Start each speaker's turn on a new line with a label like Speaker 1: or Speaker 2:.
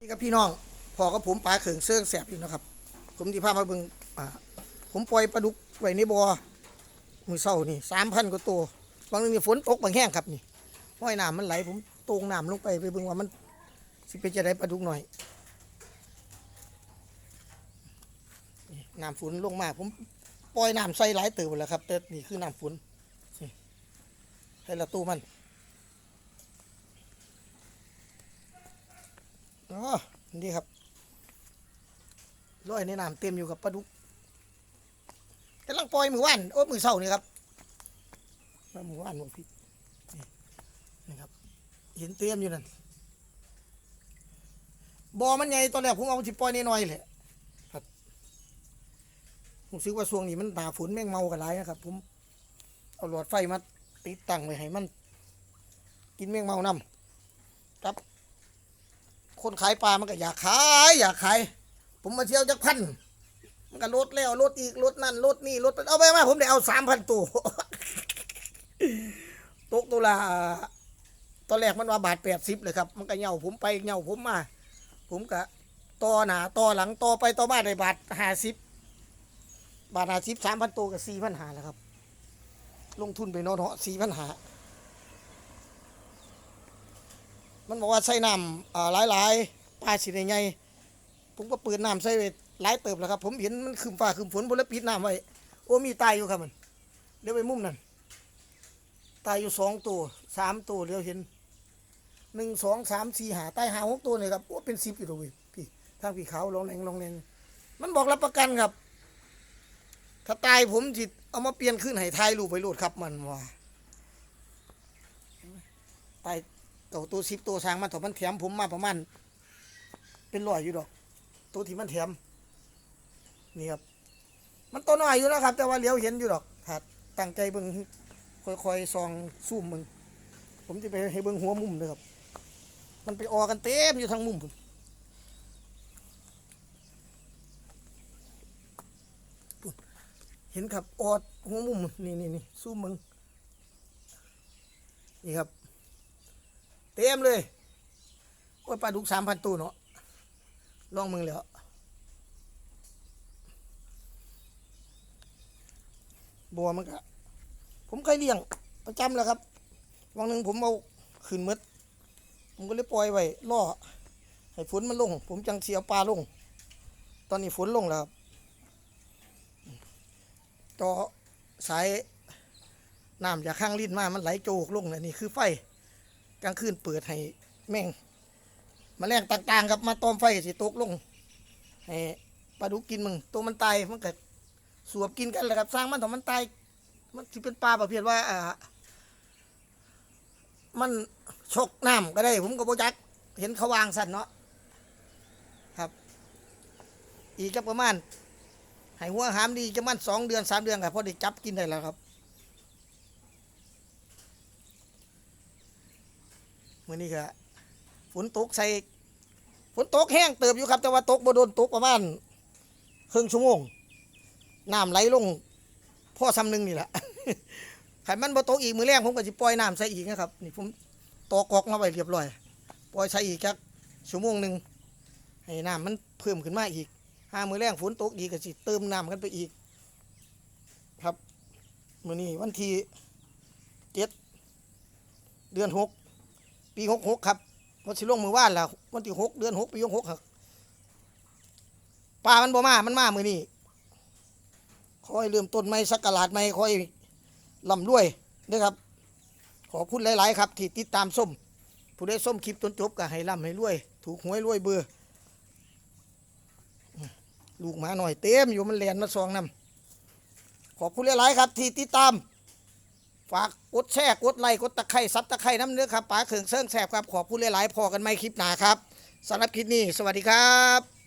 Speaker 1: นี่ครับพี่น้องพอกับผมปลาเขิงเสื่องแสบอยู่นะครับ ผมที่พามาเบิ่งผมปล่อยปลาดุกไว้ในบ่อมือเศร้านี่สามพันกว่าตัวบางนึงนี่ฝนตกบางแห้งครับนี่ห้อยน้ำมันไหล ผมตรงน้ำลงไปไปเบิ่งว่ามัน สิเป็นจะได้ปลาดุกหน่อยน้ำฝนลงมาผมปล่อยน้ำใส่หลายเติบแล้วครับแต่นี่คือน้ำฝนให้ละตู้มัน อ๋อนี่ครับร้อยในน้ำเต็มอยู่กับปลาดุกกำลังปล่อยมือว่านโอ้มือเศร้านี่ครับมือว่านมือพี่นี่ครับ เห็นเต็มอยู่นั่นบอมันใหญ่ตอนแรกผมเอาสิปล่อยน้อยๆแหละครับผมซื้อว่าช่วงนี้มันหนาฝนแม่งเมากันหลายนะครับ ผมเอาหลอดไฟมาติดตั้งไว้ให้มัน กินแมงเมานำครับ คนขายปลามันก็อยากขาย อยากขาย ผมมาเที่ยวจักพัน มันก็ลดแล้วลดอีกลดนั่นลดนี่ลดเอาไปมาผมได้เอาสามพันตัวตกตัวละตอนแรกมันว่าบาทแปดสิบเลยครับ มันก็เหย่าผมไปเหย่าผมมา ผมก็ต่อหนาต่อหลังต่อไปต่อมาได้บาทห้าสิบบาทห้าสิบสามพันตัวกับสี่พันหาแล้วครับ ลงทุนไปนอนเหาะสี่พันหา มันบอกว่าใส่น้ำอ่าหลายๆปลาสิได้ใหญ่ผมก็เปิดน้ำใส่ไว้หลายเติบแล้วครับ ผมเห็นมันคืมฟ้าคืมฝนบนแล้วปิดน้ำไว้โอ้มีตายอยู่ครับมันเดี๋ยวไปมุมนั่นตายอยู่สองตัวสามตัวเดี๋ยวเห็นหนึ่งสองสามสี่หาตายหาหกตัวเลยครับโอ้เป็นสิบอยู่ตัวเว้ยพี่ทางพี่เขาลองแรงลองแรงมันบอกรับประกันครับ ถ้าตายผมจิตเอามาเปลี่ยนขึ้นให้ทายรูปไปโหลดครับมันว่าตาย ตัวตัวสิบตัวสร้างมันถอมันแถมผมมาประมาณเป็นร้อยอยู่ดอก ตัวที่มันแถมนี่ครับ มันตัวน้อยอยู่แล้วครับ แต่ว่าเลี้ยวเห็นอยู่ดอกถ้าตั้งใจเบิ่งค่อยๆซองซูมมึงผมจะไปให้เบิ่งหัวมุมเลยครับ มันไปออกันเต็มอยู่ทั้งมุมผมเห็นครับออดหัวมุมนี่นี่นี่ซูมมึงนี่ครับ เต็มเลยโอ้ยปลาดุกสามพันตัวเนาะลองมึงแล้วบัวมันก็ผมเคยเลี้ยงประจำแล้วครับวันหนึ่งผมเอาขึ้นมดผมก็เลยปล่อยไว้ล่อให้ฝนมันลง ผมจังเสียปลาลง ตอนนี้ฝนลงแล้วครับต่อสายน้ำจากข้างลิ้นมามันไหลโจกลงนะนี่คือไฟ กลางคืนเปิดให้แม่งแมาแรงต่างๆครับมาต้มไฟสิตกลงให้ปลาดุกกินมึงตัวมันตายมันก็สวบกินกันแหละครับ สร้างมันถ้ามันตายมันสิเป็นปลาประเภทว่าอ่ามันชกน้ำก็ได้ ผมก็บ่จัก เห็นเขาวางสั่นเนาะครับ อีกก็ประมาณให้หัวหามดีจะมันสองเดือนสามเดือนครับพอได้จับกินได้แล้วครับ มื่อนี้ก็ฝนตกใส่ฝนตกแห้งเติบอยู่ครับแต่ว่าตกบ่โดนตกประมาณครึ่งชั่วโมงน้ำไหลลงพ่อซ้ำหนึงนี่แหละขันมันบ่ตกอีกมือแรงผมก็สิปล่อยน้ำใส่อีกนะครับนี่ผมตอกอกมาไว้เรียบร้อย ปล่อยใส่อีกจักชั่วโมงหนึ่งให้น้ำมันเพิ่มขึ้นมาอีกห้ามือแรงฝนตกอีกก็สิเติมน้ำกันไปอีก ครับ มือนี้วันที่เจ็ดเดือนหก ปีหกหกครับวันสิลงมือว่านล้ววันที่หกเดือนหกปีหกหกครับปลามันบ่มา มันมามือนี้คอยเริ่มต้นไม่สักกะลาดไม่คอยลำรวยเด้อครับ ขอบคุณหลาย ๆ ครับ ที่ติดตามส้มผู้ได้ส้มคลิปจนจบก็ให้ร่ำให้รวย ถูกหวยรวยเบื่อลูกหมาหน่อยเต็มอยู่มันแลนมาซองนำขอบคุณหลาย ๆ ครับ ที่ติดตาม ฝากกดแชร์กดไลค์กดตะไคร่ซับตะไคร่น้ำเนื้อครับป๋าเขิงเซิงแสบครับขอบคุณหลายๆพอกันไม่คลิปหนาครับสำหรับคลิปนี้ สวัสดีครับ